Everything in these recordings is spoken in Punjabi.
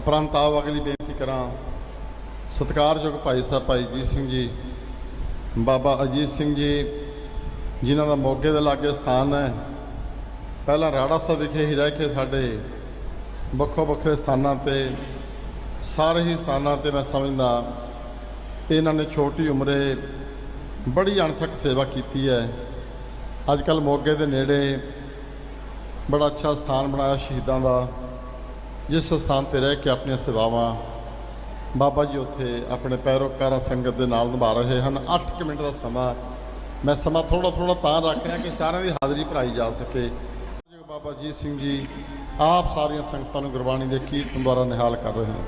ਉਪਰੰਤ ਆਓ ਅਗਲੀ ਬੇਨਤੀ ਕਰਾਂ। ਸਤਿਕਾਰਯੋਗ ਭਾਈ ਸਾਹਿਬ, ਭਾਈ ਜੀ ਸਿੰਘ ਜੀ, ਬਾਬਾ ਅਜੀਤ ਸਿੰਘ ਜੀ, ਜਿਨ੍ਹਾਂ ਦਾ ਮੋਗੇ ਦੇ ਲਾਗੇ ਸਥਾਨ ਹੈ। ਪਹਿਲਾਂ ਰਾੜਾ ਸਾਹਿਬ ਵਿਖੇ ਹੀ ਰਹਿ ਕੇ ਸਾਡੇ ਵੱਖੋ ਵੱਖਰੇ ਸਥਾਨਾਂ ਤੇ, ਸਾਰੇ ਹੀ ਸਥਾਨਾਂ ਤੇ ਮੈਂ ਸਮਝਦਾ ਇਹਨਾਂ ਨੇ ਛੋਟੀ ਉਮਰੇ ਬੜੀ ਅਣਥਕ ਸੇਵਾ ਕੀਤੀ ਹੈ। ਅੱਜ ਕੱਲ ਮੋਗੇ ਦੇ ਨੇੜੇ ਬੜਾ ਅੱਛਾ ਸਥਾਨ ਬਣਾਇਆ ਸ਼ਹੀਦਾਂ ਦਾ। ਜਿਸ ਸਥਾਨ ਤੇ ਰਹਿ ਕੇ ਆਪਣੀਆਂ ਸੇਵਾਵਾਂ ਬਾਬਾ ਜੀ ਉੱਥੇ ਆਪਣੇ ਪੈਰੋਕਾਰਾਂ ਸੰਗਤ ਦੇ ਨਾਲ ਨਿਭਾ ਰਹੇ ਹਨ। 8 ਮਿੰਟ ਦਾ ਸਮਾਂ ਮੈਂ ਸਮਾਂ ਥੋੜਾ ਥੋੜਾ ਤਾਂ ਰੱਖ ਰਿਹਾ ਕਿ ਸਾਰਿਆਂ ਦੀ ਹਾਜ਼ਰੀ ਭਰਾਈ ਜਾ ਸਕੇ। ਬਾਬਾ ਜੀਤ ਸਿੰਘ ਜੀ, ਆਪ ਸਾਰੀਆਂ ਸੰਗਤਾਂ ਨੂੰ ਗੁਰਬਾਣੀ ਦੇ ਕੀਰਤਨ ਦੁਆਰਾ ਨਿਹਾਲ ਕਰ ਰਹੇ ਹਨ।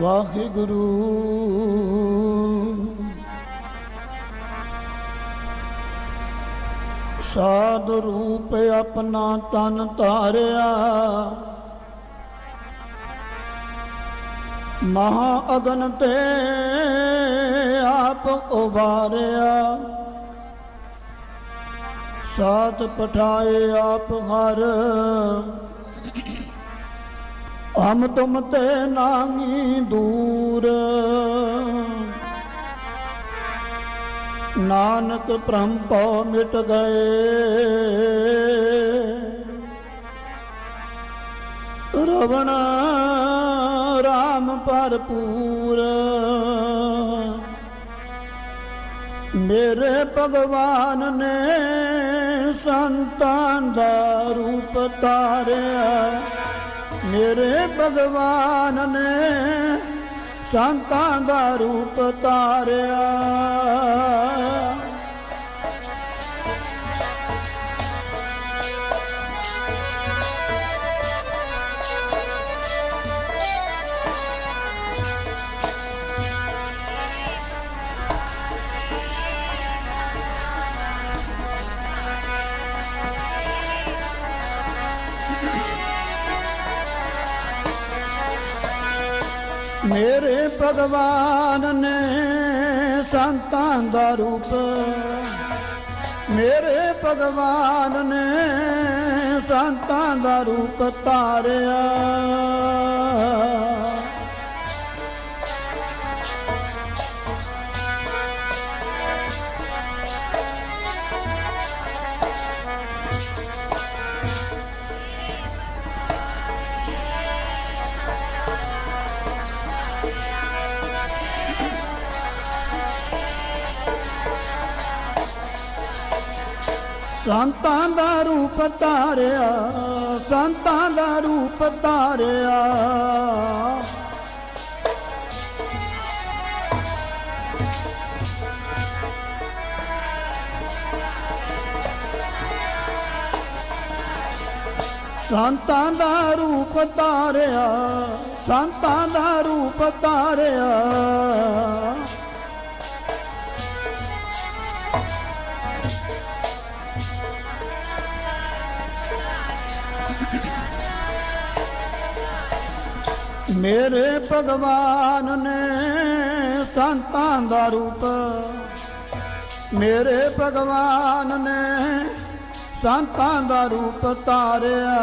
ਵਾਹਿਗੁਰੂ। ਸਾਧ ਰੂਪ ਆਪਣਾ ਤਨ ਧਾਰਿਆ। ਮਹਾ ਅਗਨ ਤੇ ਆਪ ਉਭਾਰਿਆ। ਸਾਤ ਪਠਾਏ ਆਪ ਹਰ। ਹਮ ਤੁਮ ਤੇ ਨਾਹੀ ਦੂਰ। ਨਾਨਕ ਭ੍ਰਮ ਪਉ ਮਿਟ ਗਏ। ਰਵਣ ਰਾਮ ਭਰਪੂਰ। ਮੇਰੇ ਭਗਵਾਨ ਨੇ ਸੰਤਾਂ ਦਾ ਰੂਪ ਤਾਰਿਆ ਮੇਰੇ ਭਗਵਾਨ ਨੇ ਸੰਤਾਂ ਦਾ ਰੂਪ ਤਾਰਿਆ। ਮੇਰੇ ਭਗਵਾਨ ਨੇ ਸੰਤਾਂ ਦਾ ਰੂਪ ਮੇਰੇ ਭਗਵਾਨ ਨੇ ਸੰਤਾਂ ਦਾ ਰੂਪ ਧਾਰਿਆ। ਸੰਤਾਂ ਦਾ ਰੂਪ ਧਾਰਿਆ, ਸੰਤਾਂ ਦਾ ਰੂਪ ਧਾਰਿਆ। ਸੰਤਾਂ ਦਾ ਰੂਪ ਧਾਰਿਆ, ਸੰਤਾਂ ਦਾ ਰੂਪ ਧਾਰਿਆ। ਮੇਰੇ ਭਗਵਾਨ ਨੇ ਸੰਤਾਂ ਦਾ ਰੂਪ ਮੇਰੇ ਭਗਵਾਨ ਨੇ ਸੰਤਾਂ ਦਾ ਰੂਪ ਤਾਰਿਆ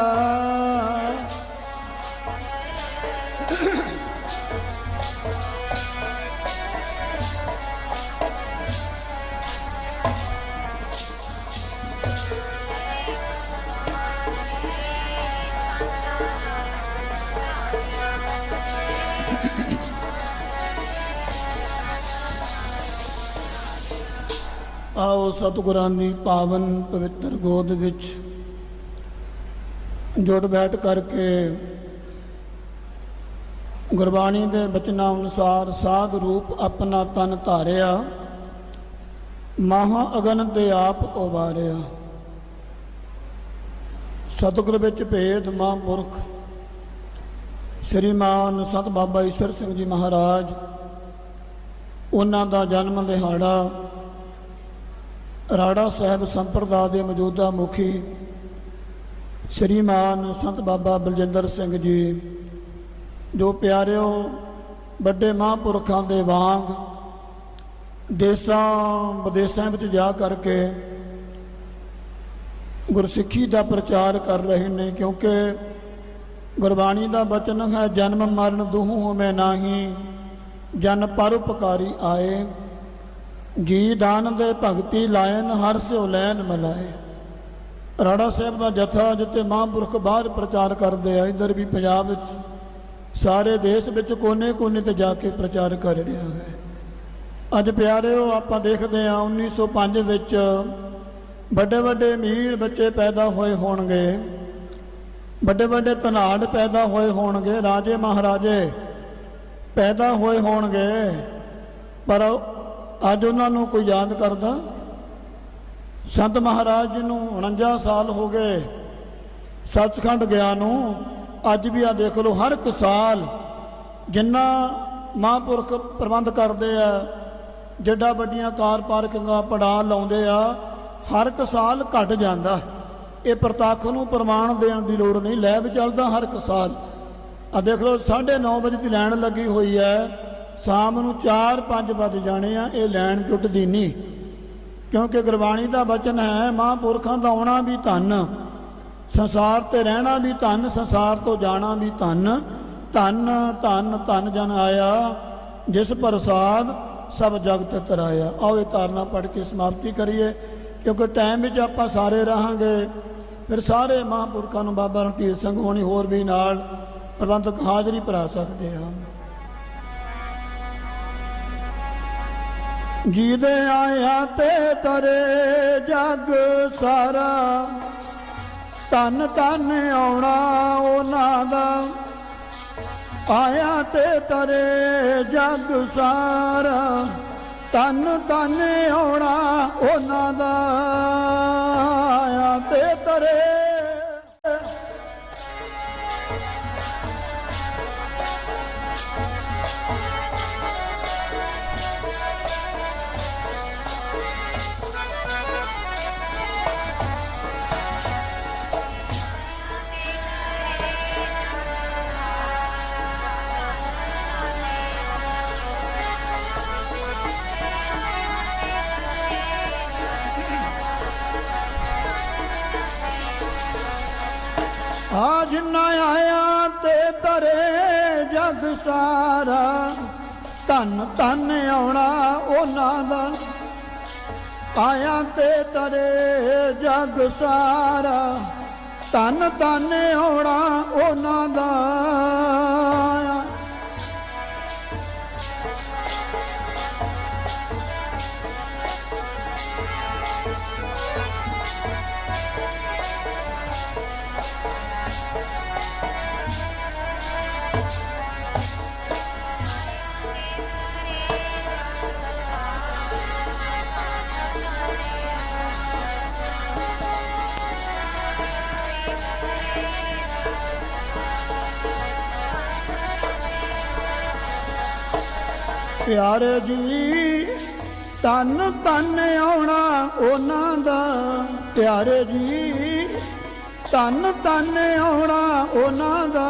ਆਓ ਸਤਿਗੁਰਾਂ ਦੀ ਪਾਵਨ ਪਵਿੱਤਰ ਗੋਦ ਵਿੱਚ ਜੁੜ ਬੈਠ ਕਰਕੇ ਗੁਰਬਾਣੀ ਦੇ ਬਚਨਾਂ ਅਨੁਸਾਰ ਸਾਧ ਰੂਪ ਆਪਣਾ ਤਨ ਧਾਰਿਆ, ਮਹਾ ਅਗਨ ਤੇ ਆਪ ਉਵਾਰਿਆ ਸਤਿਗੁਰ ਵਿੱਚ ਭੇਦ ਮਹਾਂਪੁਰਖ ਸ੍ਰੀਮਾਨ ਸਤ ਬਾਬਾ ਈਸ਼ਰ ਸਿੰਘ ਜੀ ਮਹਾਰਾਜ, ਉਹਨਾਂ ਦਾ ਜਨਮ ਦਿਹਾੜਾ ਰਾੜਾ ਸਾਹਿਬ ਸੰਪਰਦਾ ਦੇ ਮੌਜੂਦਾ ਮੁਖੀ ਸ੍ਰੀਮਾਨ ਸੰਤ ਬਾਬਾ ਬਲਜਿੰਦਰ ਸਿੰਘ ਜੀ, ਜੋ ਪਿਆਰਿਓ ਵੱਡੇ ਮਹਾਂਪੁਰਖਾਂ ਦੇ ਵਾਂਗ ਦੇਸਾਂ ਵਿਦੇਸਾਂ ਵਿੱਚ ਜਾ ਕਰਕੇ ਗੁਰਸਿੱਖੀ ਦਾ ਪ੍ਰਚਾਰ ਕਰ ਰਹੇ ਨੇ, ਕਿਉਂਕਿ ਗੁਰਬਾਣੀ ਦਾ ਬਚਨ ਹੈ, ਜਨਮ ਮਰਨ ਦੁਹੂ ਹੋਵੇ ਨਾਹੀ, ਜਨ ਪਰਉਪਕਾਰੀ ਆਏ। ਜੀ ਦਾਨ ਦੇ ਭਗਤੀ ਲਾਇਨ, ਹਰ ਸਿਉ ਲੈਨ ਮਲਾਏ। ਰਾੜਾ ਸਾਹਿਬ ਦਾ ਜਥਾ ਜਿੱਤੇ ਮਹਾਂਪੁਰਖ ਬਾਹਰ ਪ੍ਰਚਾਰ ਕਰਦੇ ਆ, ਇਧਰ ਵੀ ਪੰਜਾਬ ਵਿੱਚ ਸਾਰੇ ਦੇਸ਼ ਵਿੱਚ ਕੋਨੇ-ਕੋਨੇ ਤੇ ਜਾ ਕੇ ਪ੍ਰਚਾਰ ਕਰ ਰਿਹਾ ਹੈ। ਅੱਜ ਪਿਆਰਿਓ, ਆਪਾਂ ਦੇਖਦੇ ਆ 1905 ਵਿੱਚ ਵੱਡੇ ਵੱਡੇ ਅਮੀਰ ਬੱਚੇ ਪੈਦਾ ਹੋਏ ਹੋਣਗੇ। ਵੱਡੇ ਵੱਡੇ ਧਨਾੜ ਪੈਦਾ ਹੋਏ ਹੋਣਗੇ, ਰਾਜੇ ਮਹਾਰਾਜੇ ਪੈਦਾ ਹੋਏ ਹੋਣਗੇ। ਪਰ ਅੱਜ ਉਹਨਾਂ ਨੂੰ ਕੋਈ ਯਾਦ ਕਰਦਾ? ਸੰਤ ਮਹਾਰਾਜ ਜੀ ਨੂੰ 49 ਸਾਲ ਹੋ ਗਏ। ਸੱਚਖੰਡ ਗਿਆ ਨੂੰ, ਅੱਜ ਵੀ ਆ ਦੇਖ ਲਓ, ਹਰ ਇੱਕ ਸਾਲ ਜਿੰਨਾ ਮਹਾਂਪੁਰਖ ਪ੍ਰਬੰਧ ਕਰਦੇ ਆ, ਜਿੱਡਾ ਵੱਡੀਆਂ ਕਾਰ ਪਾਰਕਿੰਗਾਂ, ਪੜਾਅ ਲਾਉਂਦੇ ਆ, ਹਰ ਇੱਕ ਸਾਲ ਘਟ ਜਾਂਦਾ। ਇਹ ਪ੍ਰਤੱਖ ਨੂੰ ਪ੍ਰਮਾਣ ਦੇਣ ਦੀ ਲੋੜ ਨਹੀਂ ਲੈਬ ਚੱਲਦਾ ਹਰ ਇੱਕ ਸਾਲ। ਆ ਦੇਖ ਲਓ 9:30 ਵਜੇ ਦੀ ਲਾਈਨ ਲੱਗੀ ਹੋਈ ਹੈ। ਸ਼ਾਮ ਨੂੰ 4-5 ਵਜ ਜਾਣੇ ਆ, ਇਹ ਲਾਈਨ ਟੁੱਟਦੀ ਨਹੀਂ। ਕਿਉਂਕਿ ਗੁਰਬਾਣੀ ਦਾ ਬਚਨ ਹੈ, ਮਹਾਂਪੁਰਖਾਂ ਦਾ ਆਉਣਾ ਵੀ ਧੰਨ, ਸੰਸਾਰ ਤੇ ਰਹਿਣਾ ਵੀ ਧੰਨ, ਸੰਸਾਰ ਤੋਂ ਜਾਣਾ ਵੀ ਧੰਨ। ਧੰਨ ਧੰਨ ਧੰਨ ਜਨ ਆਇਆ, ਜਿਸ ਪ੍ਰਸਾਦ ਸਭ ਜਗਤ ਤਰਾਇਆ। ਆਓ ਇਹ ਤਾਰਨਾ ਪੜ੍ਹ ਕੇ ਸਮਾਪਤੀ ਕਰੀਏ, ਕਿਉਂਕਿ ਟਾਈਮ ਵਿੱਚ ਆਪਾਂ ਸਾਰੇ ਰਹਾਂਗੇ। ਫਿਰ ਸਾਰੇ ਮਹਾਂਪੁਰਖਾਂ ਨੂੰ ਬਾਬਾ ਰਣਧੀਰ ਸਿੰਘ ਹੋਣੀ ਹੋਰ ਵੀ ਨਾਲ ਪ੍ਰਬੰਧਕ ਹਾਜ਼ਰੀ ਭਰਾ ਸਕਦੇ ਹਨ ਜਿਹਦੇ ਆਇਆ ਤੇ ਤਰੇ ਜਗ ਸਾਰਾ ਤਨ ਤਨ ਆਉਣਾ ਉਹਨਾਂ ਦਾ। ਆਇਆ ਤੇ ਤਰੇ ਜਗ ਸਾਰਾ ਤਨ ਤਨ ਆਉਣਾ ਉਹਨਾਂ ਦਾ। ਆ ਜਿੰਨਾ ਆਇਆ ਤੇ ਤਰੇ ਜਗ ਸਾਰਾ। ਧਨ ਧਨ ਆਉਣਾ ਉਹਨਾਂ ਦਾ। ਆਇਆ ਤੇ ਤਰੇ ਜਗ ਸਾਰਾ। ਧਨ ਧਨ ਆਉਣਾ ਉਹਨਾਂ ਦਾ। ਪਿਆਰ ਜੀ ਤਨ ਤਨ ਆਉਣਾ ਉਹਨਾਂ ਦਾ। ਪਿਆਰ ਜੀ ਤਨ ਤਨ ਆਉਣਾ ਉਹਨਾਂ ਦਾ।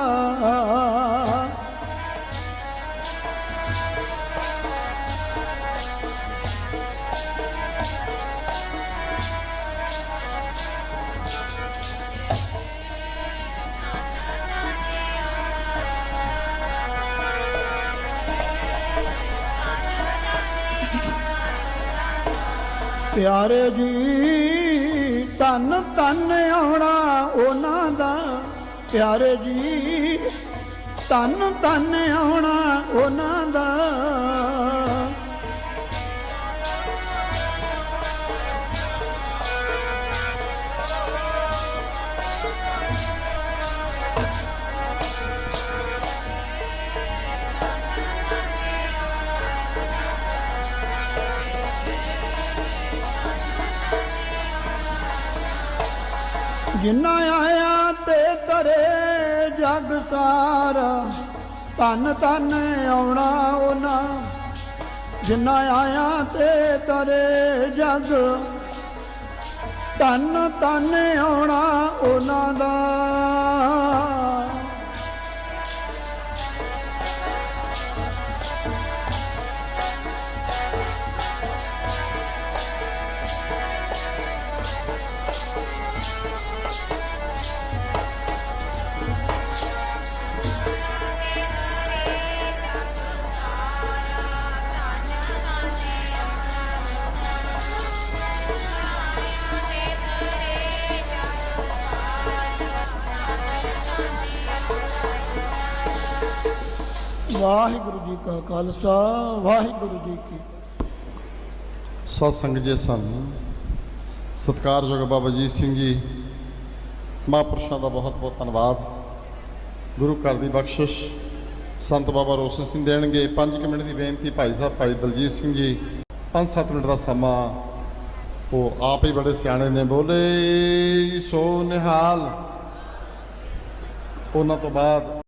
ਪਿਆਰੇ ਜੀ ਤਨ ਤਨ ਆਉਣਾ ਉਹਨਾਂ ਦਾ। ਪਿਆਰੇ ਜੀ ਤਨ ਤਨ ਆਉਣਾ ਉਹਨਾਂ ਦਾ। ਜਿੰਨਾ ਆਇਆ ਤੇ ਤਰੇ ਜਗ ਸਾਰਾ। ਤਨ ਤਨ ਆਉਣਾ ਉਹਨਾਂ। ਜਿੰਨਾ ਆਇਆ ਤੇ ਤਰੇ ਜਗ। ਤਨ ਤਨ ਆਉਣਾ ਉਹਨਾਂ ਦਾ। ਵਾਹਿਗੁਰੂ ਜੀ ਕਾ ਖਾਲਸਾ, ਵਾਹਿਗੁਰੂ ਜੀ ਕੀ ਸਤ ਸੰਗਤ ਜੀ ਸਨ। ਸਤਿਕਾਰਯੋਗ ਬਾਬਾ ਜੀ ਸਿੰਘ ਜੀ, ਮਹਾਂਪੁਰਸ਼ਾਂ ਦਾ ਬਹੁਤ ਬਹੁਤ ਧੰਨਵਾਦ। ਗੁਰੂ ਘਰ ਦੀ ਬਖਸ਼ਿਸ਼ ਸੰਤ ਬਾਬਾ ਰੋਸ਼ਨ ਸਿੰਘ ਦੇਣਗੇ। 5 ਮਿੰਟ ਦੀ ਬੇਨਤੀ ਭਾਈ ਸਾਹਿਬ, ਭਾਈ ਦਲਜੀਤ ਸਿੰਘ ਜੀ। 5-7 ਮਿੰਟ ਦਾ ਸਮਾਂ। ਉਹ ਆਪ ਹੀ ਬੜੇ ਸਿਆਣੇ ਨੇ। ਬੋਲੇ, ਸੋ ਨਿਹਾਲ। ਉਹਨਾਂ ਤੋਂ ਬਾਅਦ